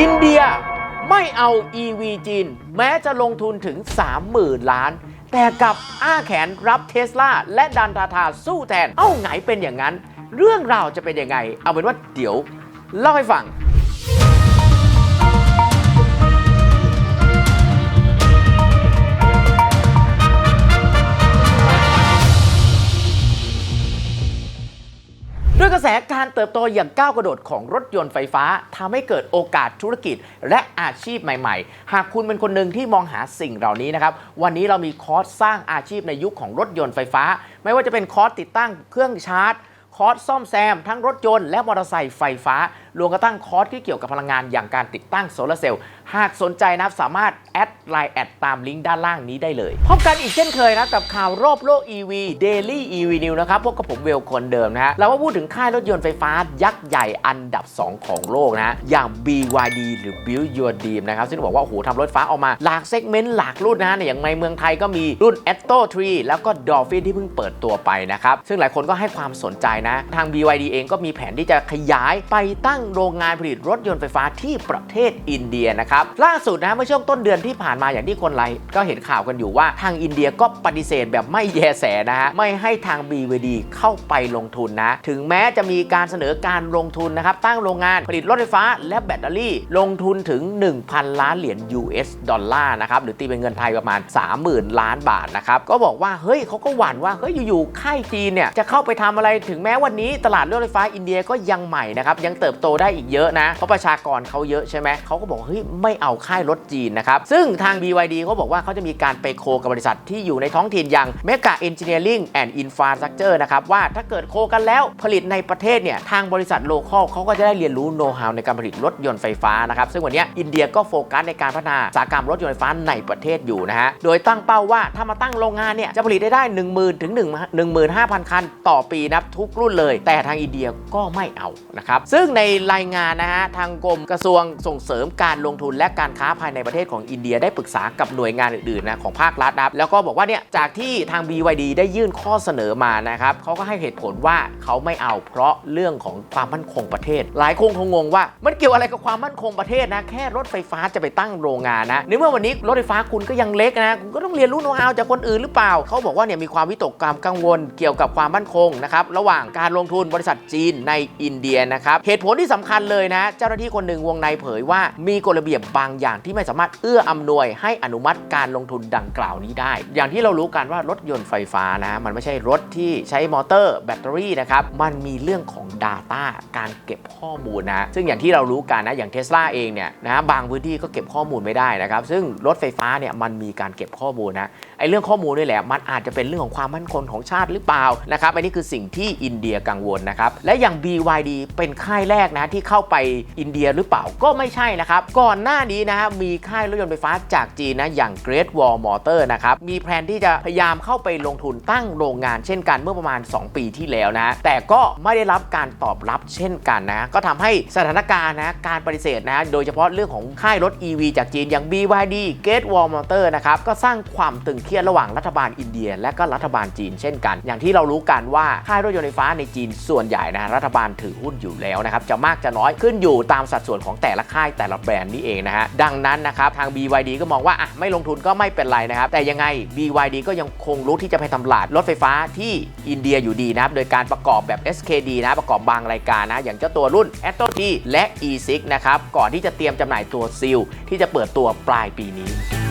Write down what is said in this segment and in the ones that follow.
อินเดียไม่เอา EV จีน แม้จะลงทุนถึง 30,000 ล้าน แต่กับอ้าแขนรับเทสลาและดันทาทาสู้แทน เอ้าไงเป็นอย่างนั้น เรื่องราวจะเป็นยังไง เอาเป็นว่าเดี๋ยวเล่าให้ฟัง ด้วยกระแสการเติบโตอย่างก้าวกระโดดของรถยนต์ไฟฟ้าทำให้เกิดโอกาสธุรกิจและอาชีพใหม่ ๆ หากคุณเป็นคนหนึ่งที่มองหาสิ่งเหล่านี้นะครับ วันนี้เรามีคอร์สสร้างอาชีพในยุคของรถยนต์ไฟฟ้า ไม่ว่าจะเป็นคอร์สติดตั้งเครื่องชาร์จ คอร์สซ่อมแซม ทั้งรถยนต์และมอเตอร์ไซค์ไฟฟ้า รวมกระทั่งคอร์สที่เกี่ยวกับพลังงานอย่างการติดตั้งโซลาร์เซลล์หากสนใจนะครับสามารถแอดไลน์แอดตามลิงก์ด้านล่างนี้ได้เลยพบกันอีกเช่นเคยนะกับข่าวรอบโลก EV Daily EV News นะครับพวกกับผมเวลคนเดิมนะฮะเราก็พูดถึงค่ายรถยนต์ไฟฟ้ายักษ์ใหญ่อันดับ 2 ของโลกนะอย่าง BYD หรือ Build Your Dream นะครับซึ่งบอกว่าโอ้โหทำรถไฟฟ้าออกมาหลากเซกเมนต์หลากรุ่นนะฮะอย่างในเมืองไทยก็มีรุ่น a t t o 3แล้วก็ Dolphin ที่เพิ่งเปิดตัวไปนะครับซึ่งหลายคนก็ให้ความสนใจนะ ทาง BYD เองก็มีแผนที่จะขยายไปตั้งโรงงานผลิตรถยนต์ไฟฟ้าที่ประเทศอินเดียนะครับล่าสุดนะเมื่อช่วงต้นเดือนที่ผ่านมาอย่างที่คนไลก็เห็นข่าวกันอยู่ว่าทางอินเดียก็ปฏิเสธแบบไม่แยแสนะฮะไม่ให้ทาง BYD เข้าไปลงทุนนะถึงแม้จะมีการเสนอการลงทุนนะครับตั้งโรงงานผลิตรถไฟฟ้าและแบตเตอรี่ ลงทุนถึง 1,000 ล้านเหรียญ US ดอลลาร์นะครับหรือตีเป็นเงินไทยประมาณ 30,000 ล้านบาทนะครับก็บอกว่าเฮ้ยเขาก็หวั่นว่าเฮ้ยอยู่ๆค่ายจีนเนี่ยจะเข้าไปทำอะไรถึงแม้วันนี้ตลาดรถไฟฟ้าอินเดียก็ยังใหม่นะครับยังเติบโตได้อีกเยอะนะ เพราะประชากรเขาเยอะใช่ไหมเขาก็บอกเฮ้ยไม่เอาค่ายรถจีนนะครับ ซึ่งทาง BYD เขาบอกว่าเขาจะมีการไปโคกับบริษัทที่อยู่ในท้องถิ่นอย่าง Mega Engineering and Infrastructure นะครับ ว่าถ้าเกิดโคกันแล้วผลิตในประเทศเนี่ย ทางบริษัทโลคอลเขาก็จะได้เรียนรู้โน้ตฮาวในการผลิตรถยนต์ไฟฟ้านะครับ ซึ่งวันนี้อินเดียก็โฟกัสในการพัฒนาอุตสาหกรรมรถยนต์ไฟฟ้าในประเทศอยู่นะฮะโดยตั้งเป้าว่าถ้ามาตั้งโรงงานเนี่ยจะผลิตได้ได้ 1 0,000ถึง1 15,000 คัน ต่อปีนับทุกรุ่นเลย แต่ทางอินเดียก็ไม่เอานะครับซึ่งในรายงานนะฮะทางกรมกระทรวงส่งเสริมการลงทุนและการค้าภายในประเทศของอินเดียได้ปรึกษากับหน่วยงานอื่นๆนะของภาครัฐนะครับแล้วก็บอกว่าเนี่ยจากที่ทาง BYD ได้ยื่นข้อเสนอมานะครับเขาก็ให้เหตุผลว่าเขาไม่เอาเพราะเรื่องของความมั่นคงประเทศ หลายคนคงงงว่ามันเกี่ยวอะไรกับความมั่นคงประเทศนะแค่รถไฟฟ้าจะไปตั้งโรงงานนะในเมื่อวันนี้รถไฟฟ้าคุณก็ยังเล็กนะคุณก็ต้องเรียนรู้โน้ตฮาวจากคนอื่นหรือเปล่าเขาบอกว่าเนี่ยมีความวิตกความกังวลเกี่ยวกับความมั่นคงนะครับระหว่างการลงทุนบริษัทจีนในอินเดียนะครับเหตุผลที่สำคัญเลยนะ เจ้าหน้าที่คนหนึ่งวงในเผยว่า มีกฎระเบียบบางอย่างที่ไม่สามารถเอื้ออำนวยให้อนุมัติการลงทุนดังกล่าวนี้ได้ อย่างที่เรารู้กันว่ารถยนต์ไฟฟ้านะมันไม่ใช่รถที่ใช้มอเตอร์แบตเตอรี่นะครับมันมีเรื่องของ Data การเก็บข้อมูลนะซึ่งอย่างที่เรารู้กันนะอย่างเทสลาเองเนี่ยนะบางพื้นที่ก็เก็บข้อมูลไม่ได้นะครับซึ่งรถไฟฟ้าเนี่ยมันมีการเก็บข้อมูลนะไอ้เรื่องข้อมูลนี่แหละมันอาจจะเป็นเรื่องของความมั่นคงของชาติหรือเปล่านะครับอันนี้คือสิ่งที่อินเดียกังวลนะครับและอย่าง BYD เป็นค่ายแรกนะที่เข้าไปอินเดียหรือเปล่าก็ไม่ใช่นะครับ ก่อนหน้านี้นะฮะมีค่ายรถยนต์ไฟฟ้าจากจีนนะอย่าง Great Wall Motor นะครับมีแผนที่จะพยายามเข้าไปลงทุนตั้งโรงงานเช่นกันเมื่อประมาณ 2 ปีที่แล้วนะแต่ก็ไม่ได้รับการตอบรับเช่นกันนะก็ทำให้สถานการณ์นะการปฏิเสธนะโดยเฉพาะเรื่องของค่ายรถ EV จากจีนอย่าง BYD Great Wall Motor นะครับก็สร้างความตึงเครียดระหว่างรัฐบาลอินเดีย และก็รัฐบาลจีนเช่นกัน อย่างที่เรารู้กันว่าค่ายรถยนต์ไฟฟ้าในจีนส่วนใหญ่นะรัฐบาลถือหุ้นอยู่แล้วนะครับจะมากจะน้อยขึ้นอยู่ตามสัดส่วนของแต่ละค่ายแต่ละแบรนด์นี่เองนะฮะดังนั้นนะครับทาง BYD ก็มองว่าอะไม่ลงทุนก็ไม่เป็นไรนะครับ แต่ยังไง BYD ก็ยังคงรู้ที่จะไปทำลาดรถไฟฟ้าที่อินเดียอยู่ดีนะครับโดยการประกอบแบบ SKD นะประกอบบางรายการนะ อย่างเจ้าตัวรุ่น a t o T และ E6 นะครับก่อนที่จะเตรียมจำหน่ายตัวซิลที่จะเปิดตัวปลายปีนี้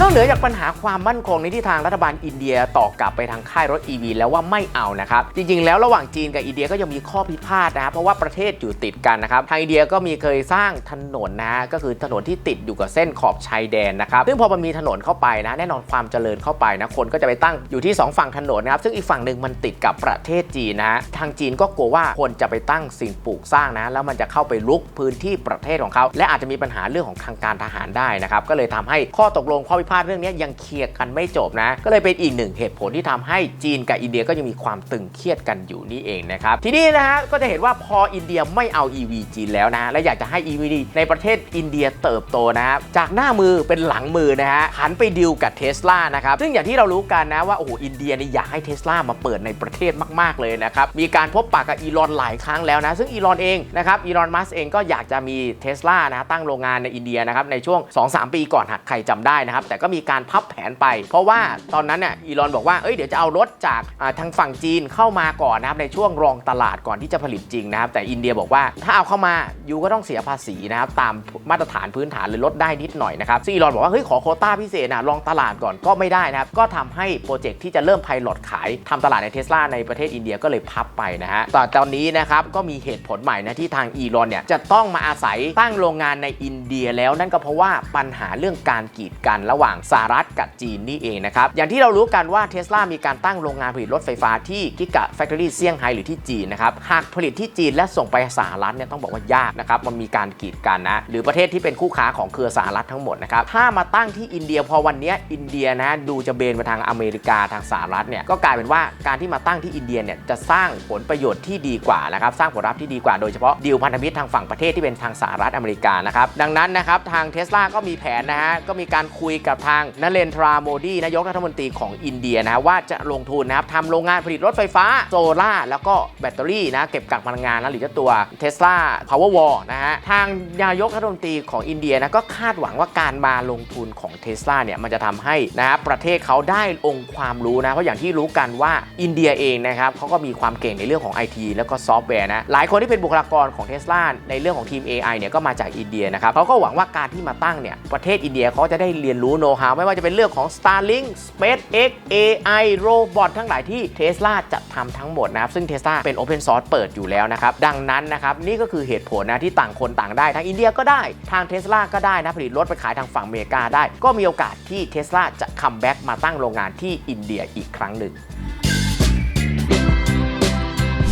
นอกเหนือจากปัญหาความมั่นคงในที่ทางรัฐบาลอินเดียตอกลับไปทางค่ายรถ EV แล้วว่าไม่เอานะครับ จริงๆ แล้วระหว่างจีนกับอินเดียก็ยังมีข้อพิพาทนะครับเพราะว่าประเทศอยู่ติดกันนะครับทางอินเดียก็มีเคยสร้างถนนนะก็คือถนนที่ติดอยู่กับเส้นขอบชายแดนนะครับซึ่งพอมันมีถนนเข้าไปนะ แน่นอนความเจริญเข้าไปนะคนก็จะไปตั้งอยู่ที่ 2 ฝั่งถนนนะครับซึ่งอีกฝั่งหนึ่งมันติดกับประเทศจีนนะทางจีนก็กลัวว่าคนจะไปตั้งสิ่งปลูกสร้างนะแล้วมันจะเข้าไปลุกพื้นที่ประเทศของเขา และอาจจะมีปัญหาเรื่องของทางการทหารได้นะครับก็เลยทำให้ข้อตกลงข้อพิพิพาทเรื่องนี้ยังเคลียร์กันไม่จบนะ ก็เลยเป็นอีกหนึ่งเหตุผลที่ทำให้จีนกับอินเดียก็ยังมีความตึงเครียดกันอยู่นี่เองนะครับ ทีนี้นะฮะก็จะเห็นว่าพออินเดียไม่เอา EV จีนแล้วนะ และอยากจะให้ EV ในประเทศอินเดียเติบโตนะฮะจากหน้ามือเป็นหลังมือนะฮะหันไปดีลกับเทสลานะครับซึ่งอย่างที่เรารู้กันนะว่าโอ้โหอินเดียเนี่ยอยากให้เทสลามาเปิดในประเทศมาก ๆ เลยนะครับมีการพบปะกับอีลอนหลายครั้งแล้วนะซึ่งอีลอนเองนะครับอีลอนมัสเองก็อยากจะมีเทสลานะตั้งโรงงานในอินเดียนะครับในช่วง 2-3 ปีก่อนหากใครจำได้นะครับแต่ก็มีการพับแผนไป เพราะว่าตอนนั้นเนี่ยอีลอนบอกว่าเอ้ยเดี๋ยวจะเอารถจากทางฝั่งจีนเข้ามาก่อนนะครับในช่วงรองตลาดก่อนที่จะผลิตจริงนะครับ แต่อินเดียบอกว่าถ้าเอาเข้ามายูก็ต้องเสียภาษีนะครับตามมาตรฐานพื้นฐานเลยลดได้นิดหน่อยนะครับซึ่งอีลอนบอกว่าเฮ้ยขอโคต้าพิเศษนะลองตลาดก่อนก็ไม่ได้นะครับก็ทำให้โปรเจกต์ที่จะเริ่มไพลอตขายทำตลาดในเทสลาในประเทศอินเดียก็เลยพับไปนะฮะต่ตอนนี้นะครับก็มีเหตุผลใหม่นะที่ทางอีลอนเนี่ยจะต้องมาอาศัยตั้งโรงงานในอินเดียแล้วนั่นก็เพราะว่าปัญหาเรื่องการกีดกันระหว่างสหรัฐกับจีนนี่เองนะครับ อย่างที่เรารู้กันว่าเทสลามีการตั้งโรงงานผลิตรถไฟฟ้าที่กิกะแฟคทอรี่เซี่ยงไฮ้หรือที่จีนนะครับ หากผลิตที่จีนและส่งไปสหรัฐเนี่ยต้องบอกว่ายากนะครับ มันมีการกีดกันนะ หรือประเทศที่เป็นคู่ค้าของเครือสหรัฐทั้งหมดนะครับ ถ้ามาตั้งที่อินเดียพอวันนี้อินเดียนะดูจะเบนไปทางอเมริกาทางสหรัฐเนี่ยก็กลายเป็นว่าการที่มาตั้งที่อินเดียเนี่ยจะสร้างผลประโยชน์ที่ดีกว่านะครับสร้างผลลัพธ์ที่ดีกว่าโดยเฉพาะดีลพันธมิตรทางฝั่งประเทศที่เป็นทางสหรัฐอเมริกานะครับดังนั้นนะครับทางเทสลาก็มีแผนนะฮะก็มีการคุยกับทางนเรนทราโมดีนายกรัฐมนตรีของอินเดียนะว่าจะลงทุนนะครับทำโรงงานผลิตรถไฟฟ้าโซล่าแล้วก็แบตเตอรี่นะเก็บกักพลังงานนะหรือเจ้าตัว Tesla Powerwall นะฮะทางนายกรัฐมนตรีของอินเดียนะก็คาดหวังว่าการมาลงทุนของ Tesla เนี่ยมันจะทำให้นะฮะประเทศเขาได้องค์ความรู้นะเพราะอย่างที่รู้กันว่าอินเดียเองนะครับเขาก็มีความเก่งในเรื่องของ IT แล้วก็ซอฟต์แวร์นะหลายคนที่เป็นบุคลากรของ Tesla ในเรื่องของทีม AI เนี่ยก็มาจากอินเดียนะครับเขาก็หวังว่าการที่มาตั้งเนี่ยประเทศอินเดียเขาจะได้เรียนรู้โน้ know how ไม่ว่าจะเป็นเรื่องของ Starlink SpaceX AI โรบอททั้งหลายที่ Tesla จะทำทั้งหมดนะครับ ซึ่ง Tesla เป็น Open Source เปิดอยู่แล้วนะครับ ดังนั้นนะครับ นี่ก็คือเหตุผลนะที่ต่างคนต่างได้ทางอินเดียก็ได้ทาง Tesla ก็ได้นะผลิตรถไปขายทางฝั่งอเมริกาได้ ก็มีโอกาสที่ Tesla จะคัมแบ็กมาตั้งโรงงานที่อินเดียอีกครั้งหนึ่ง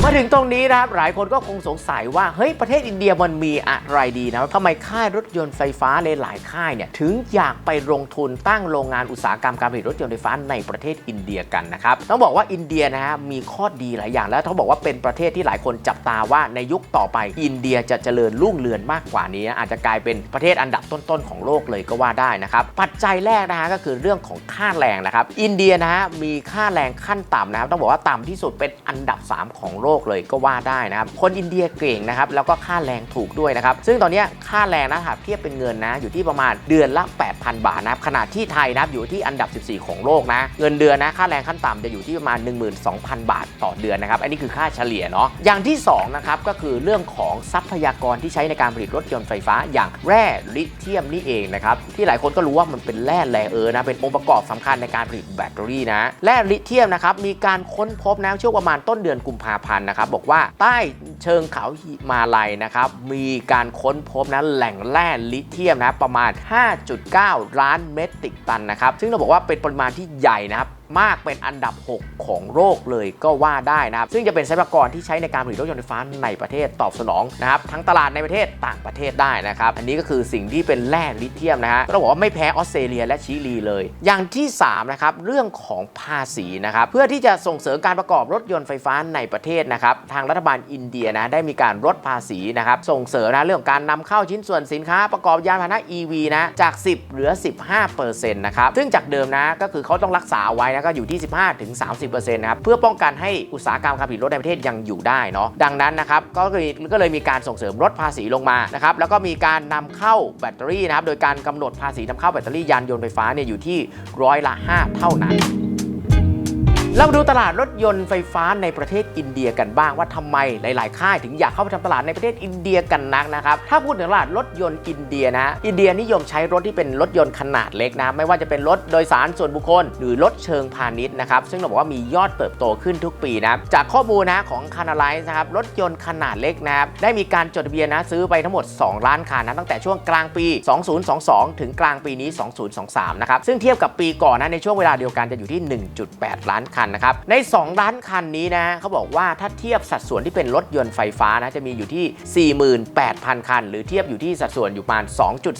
มาถึงตรงนี้นะครับหลายคนก็คงสงสัยว่าเฮ้ยประเทศอินเดียมันมีอะไรดีนะทำไมค่ายรถยนต์ไฟฟ้าหลายๆค่ายเนี่ยถึงอยากไปลงทุนตั้งโรงงานอุตสาหกรรมการผลิตรถยนต์ไฟฟ้าในประเทศอินเดียกันนะครับต้องบอกว่าอินเดียนะฮะมีข้อดีหลายอย่าง แล้วต้องบอกว่าเป็นประเทศที่หลายคนจับตาว่าในยุคต่อไป อินเดียจะเจริญรุ่งเรืองมากกว่านี้นะอาจจะกลายเป็นประเทศอันดับต้นๆของโลกเลยก็ว่าได้นะครับปัจจัยแรกนะฮะก็คือเรื่องของค่าแรงนะครับอินเดียนะฮะมีค่าแรงขั้นต่ำนะครับต้องบอกว่าต่ำที่สุดเป็นอันดับ 3 ของโลกเลยก็ว่าได้นะครับ คนอินเดียเก่งนะครับ แล้วก็ค่าแรงถูกด้วยนะครับ ซึ่งตอนนี้ค่าแรงนะหากเทียบเป็นเงินนะ อยู่ที่ประมาณเดือนละ 8,000 บาทนะครับ ขณะที่ไทยนะครับอยู่ที่อันดับ 14 ของโลกนะ เงินเดือนนะ ค่าแรงขั้นต่ำจะอยู่ที่ประมาณ 12,000 บาทต่อเดือนนะครับ อันนี้คือค่าเฉลี่ยเนาะ อย่างที่2นะครับ ก็คือเรื่องของทรัพยากรที่ใช้ในการผลิตรถยนต์ไฟฟ้า อย่างแร่ลิเธียมนี่เองนะครับ ที่หลายคนก็รู้ว่ามันเป็นแร่แร่เออนะ เป็นองค์ประกอบสำคัญในการผลิตแบตเตอรี่นะ แร่ลิเธียมนะครับ มีการค้นพบนะช่วงประมาณต้นเดือนกุมภาพันธนะครับบอกว่าใต้เชิงเขาหิมาลัยนะครับมีการค้นพบนะแหล่งแร่ลิเทียมนะประมาณ 5.9 ล้านเมตริกตันนะครับซึ่งเราบอกว่าเป็นปริมาณที่ใหญ่นะครับ มากเป็นอันดับ 6 ของโลกเลยก็ว่าได้นะครับ ซึ่งจะเป็นทรัพยากรที่ใช้ในการผลิตรถยนต์ไฟฟ้าในประเทศตอบสนองนะครับ ทั้งตลาดในประเทศต่างประเทศได้นะครับ อันนี้ก็คือสิ่งที่เป็นแร่ลิเธียมนะฮะต้องบอกว่าไม่แพ้ออสเตรเลียและชิลีเลย อย่างที่3นะครับเรื่องของภาษีนะครับเพื่อที่จะส่งเสริมการประกอบรถยนต์ไฟฟ้าในประเทศนะครับทางรัฐบาลอินเดียนะได้มีการลดภาษีนะครับส่งเสริมนะเรื่องการนำเข้าชิ้นส่วนสินค้าประกอบยานพาหนะ EV นะจาก 10 เหลือ 15%นะครับซึ่งจากเดิมนะก็คือเขาต้องรักษาไว้นะก็อยู่ที่ 15ถึง30%นะครับเพื่อป้องกันให้อุตสาหกรรมการผลิตรถในประเทศยังอยู่ได้เนาะดังนั้นนะครับก็เลยก็เลยมีการส่งเสริมลดภาษีลงมานะครับแล้วก็มีการนำเข้าแบตเตอรี่นะครับโดยการกำหนดภาษีนำเข้าแบตเตอรี่ยานยนต์ไฟฟ้าเนี่ยอยู่ที่ร้อยละ 5 เท่านั้น เรามาดูตลาดรถยนต์ไฟฟ้าในประเทศอินเดียกันบ้างว่าทำไมหลาย ๆ ค่ายถึงอยากเข้าไปทำตลาดในประเทศอินเดียกันนักนะครับ ถ้าพูดถึงตลาดรถยนต์อินเดียนะอินเดียนิยมใช้รถที่เป็นรถยนต์ขนาดเล็กนะไม่ว่าจะเป็นรถโดยสารส่วนบุคคล หรือรถเชิงพาณิชย์นะครับซึ่งเราบอกว่ามียอดเติบโตขึ้นทุกปีนะจากข้อมูลนะของคานาไลซ์นะครับรถยนต์ขนาดเล็กนะครับได้มีการจดทะเบียนนะซื้อไปทั้งหมด 2 ล้านคันนะตั้งแต่ช่วงกลางปี 2022 ถึงกลางปีนี้ 2023 นะครับซึ่งเทียบกับปีก่อนนะในช่วงเวลาเดียวกันจะอยู่ที่ 1.8 ล้านคันคันนะครับ ใน 2 ล้านคันนี้นะเขาบอกว่าถ้าเทียบสัดส่วนที่เป็นรถยนต์ไฟฟ้านะจะมีอยู่ที่ 48,000 คัน หรือเทียบอยู่ที่สัดส่วนอยู่ประมาณ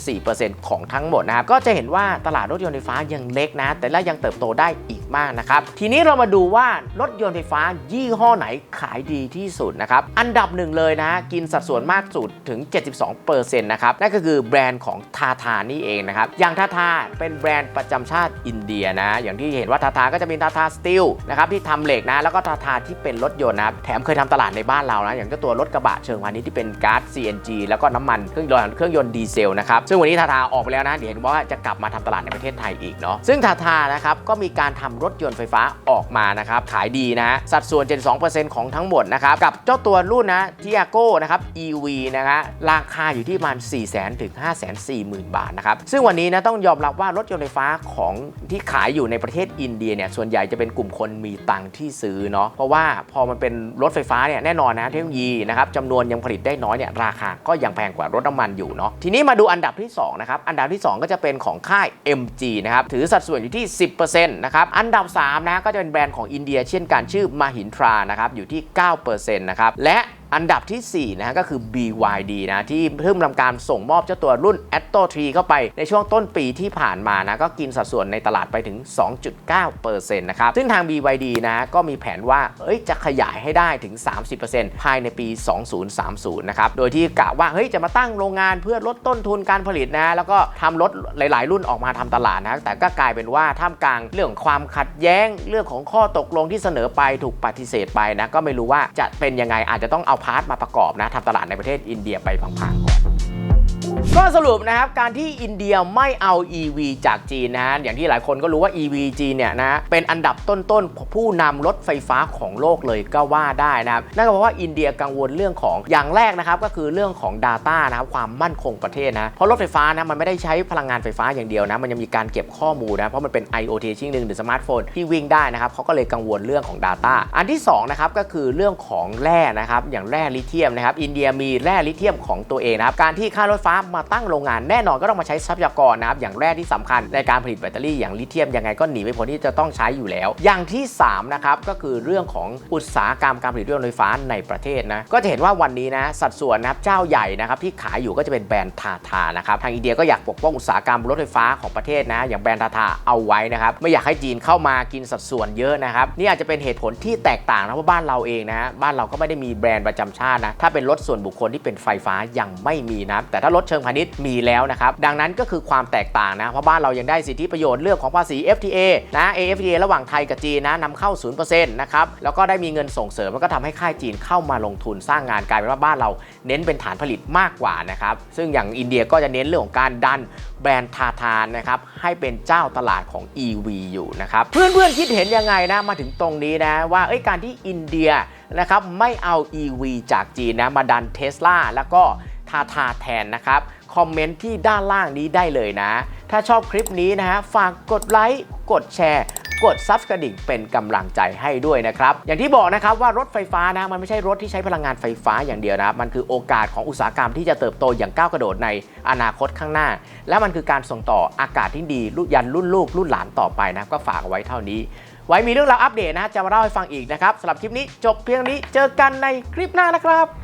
2.4%ของทั้งหมดนะครับก็จะเห็นว่าตลาดรถยนต์ไฟฟ้ายังเล็กนะ แต่ละยังเติบโตได้อีกมากนะครับทีนี้เรามาดูว่ารถยนต์ไฟฟ้ายี่ห้อไหนขายดีที่สุดนะครับอันดับหนึ่งเลยนะกินสัดส่วนมากสุดถึง 72%นะครับนั่นก็คือแบรนด์ของทาทานี่เองนะครับอย่างทาทาเป็นแบรนด์ประจำชาติอินเดียนะ อย่างที่เห็นว่าทาทาก็จะมีทาทาสตีลนะครับที่ทำเหล็กนะแล้วก็ทาทาที่เป็นรถยนต์นะแถมเคยทำตลาดในบ้านเรานะอย่างเจ้าตัวรถกระบะเชิงพาณิชย์ที่เป็นก๊าซ CNG แล้วก็น้ำมันเครื่องยนต์เครื่องยนต์ดีเซลนะครับซึ่งวันนี้ทาทาออกไปแล้วนะเดี๋ยวเห็นว่าจะกลับมาทำตลาดในประเทศไทยอีกเนาะซึ่งทาทานะครับก็มีการทำรถยนต์ไฟฟ้าออกมานะครับขายดีนะสัดส่วน 72%ของทั้งหมดนะครับกับเจ้าตัวรุ่นนะทิอาโก้นะครับ EV นะคะราคาอยู่ที่ประมาณ 4 0 0 0 0 0ถึง5 4 0 0 0 0 บาทนะครับซึ่งวันนี้นะต้องยอมรับว่ารถยนต์ไฟฟ้าของที่ขายอยู่ในประเทศอินเดียเนี่ยส่วนใหญ่จะเป็นกลุ่มคนมีตังค์ที่ซื้อเนาะเพราะว่าพอมันเป็นรถไฟฟ้าเนี่ยแน่นอนนะเทคโนโลยีนะครับจำนวนยังผลิตได้น้อยเนี่ยราคาก็ยังแพงกว่ารถน้ำมันอยู่เนาะทีนี้มาดูอันดับที่สองนะครับอันดับที่สองก็จะเป็นของค่าย MG นะครับถือสัดส่วนอยู่ที่ 10%นะครับอันดับ3นะก็จะเป็นแบรนด์ของอินเดีย เช่นกันชื่อมาหินทรานะครับอยู่ที่ 9%นะครับและ อันดับทีสี่ 4 นะฮะก็คือ BYD นะ ที่เพิ่งทำการส่งมอบเจ้าตัวรุ่น Atto 3เข้าไปในช่วงต้นปีที่ผ่านมานะ ก็กินสัดส่วนในตลาดไปถึง 2.9%นะครับ ซึ่งทาง BYD นะก็มีแผนว่าเอ้ยจะขยายให้ได้ถึง 30%ภายในปี 2030 นะครับ โดยที่กะว่าเฮ้ยจะมาตั้งโรงงานเพื่อลดต้นทุนการผลิตนะ แล้วก็ทำรถหลาย ๆ รุ่นออกมาทำตลาดนะ แต่ก็กลายเป็นว่าท่ามกลางเรื่องความขัดแย้งเรื่องของข้อตกลงที่เสนอไปถูกปฏิเสธไปนะก็ไม่รู้ว่าจะเป็นยังไงอาจจะต้องเอาพาร์ทมาประกอบนะทำตลาดในประเทศอินเดียไปพังๆก่อน ก็สรุปนะครับ การที่อินเดียไม่เอา EV จากจีนนะอย่างที่หลายคนก็รู้ว่า EV จีนเนี่ยนะเป็นอันดับต้นๆ ผู้นำรถไฟฟ้าของโลกเลยก็ว่าได้นะครับนั่นก็เพราะว่าอินเดียกังวลเรื่องของอย่างแรกนะครับก็คือเรื่องของ Data นะครับความมั่นคงประเทศนะเพราะรถไฟฟ้านะมันไม่ได้ใช้พลังงานไฟฟ้าอย่างเดียวนะมันยังมีการเก็บข้อมูลนะเพราะมันเป็น IoT ชิ้นหนึ่งหรือสมาร์ทโฟนที่วิ่งได้นะครับเขาก็เลยกังวลเรื่องของ Data อันที่สองนะครับก็คือเรื่องของแร่นะครับอย่างแร่ลิเธียมนะครับอินเดียมีแร่ลิเธียมของตัวเองนะครับการที่ค่ารถไฟฟ้ามาตั้งโรงงานแน่นอนก็ต้องมาใช้ทรัพยากรนะครับอย่างแร่ที่สำคัญในการผลิตแบตเตอรี่อย่างลิเธียมยังไงก็หนีไม่พ้นที่จะต้องใช้อยู่แล้ว อย่างที่3นะครับก็คือเรื่องของอุตสาหกรรมการผลิตรถยนต์ไฟฟ้าในประเทศนะก็จะเห็นว่าวันนี้นะสัดส่วนนะครับเจ้าใหญ่นะครับที่ขายอยู่ก็จะเป็นแบรนด์ทาทานะครับทางอินเดียก็อยากปกป้องอุตสาหกรรมรถไฟฟ้าของประเทศนะอย่างแบรนด์ทาทาเอาไว้นะครับไม่อยากให้จีนเข้ามากินสัดส่วนเยอะนะครับนี่อาจจะเป็นเหตุผลที่แตกต่างนะเพราะบ้านเราเองนะบ้านเราก็ไม่ได้มีแบรนด์ประจำชาตินะถ้าเป็นรถส่วนบุคคลที่เป็นไฟฟ้ายังไม่มีนะแต่ถ้ารถเชิงพาณิชย์มีแล้วนะครับ ดังนั้นก็คือความแตกต่างนะ เพราะบ้านเรายังได้สิทธิประโยชน์เรื่องของภาษี FTA นะ AFTA ระหว่างไทยกับจีนนะนำเข้า 0%นะครับ แล้วก็ได้มีเงินส่งเสริมแล้วก็ทำให้ค่ายจีนเข้ามาลงทุนสร้างงานกลายเป็นว่าบ้านเราเน้นเป็นฐานผลิตมากกว่านะครับ ซึ่งอย่างอินเดียก็จะเน้นเรื่องของการดันแบรนด์ทาทานนะครับให้เป็นเจ้าตลาดของ EV อยู่นะครับเพื่อนๆคิดเห็นยังไงนะมาถึงตรงนี้นะว่าการที่อินเดียนะครับไม่เอา EV จากจีนนะมาดันเทสลาแล้วก็าทาแทนนะครับ คอมเมนต์ที่ด้านล่างนี้ได้เลยนะ ถ้าชอบคลิปนี้นะฮะฝากกดไลค์กดแชร์กดซับสกระดิ่งเป็นกำลังใจให้ด้วยนะครับ อย่างที่บอกนะครับว่ารถไฟฟ้านะมันไม่ใช่รถที่ใช้พลังงานไฟฟ้าอย่างเดียวนะมันคือโอกาสของอุตสาหกรรมที่จะเติบโตอย่างก้าวกระโดดในอนาคตข้างหน้า และมันคือการส่งต่ออากาศที่ดีรุ่นยันรุ่นลูกรุ่นหลานต่อไปนะก็ฝากไว้เท่านี้ ไว้มีเรื่องราวอัปเดตนะจะมาเล่าให้ฟังอีกนะครับสำหรับคลิปนี้จบเพียงนี้เจอกันในคลิปหน้านะครับ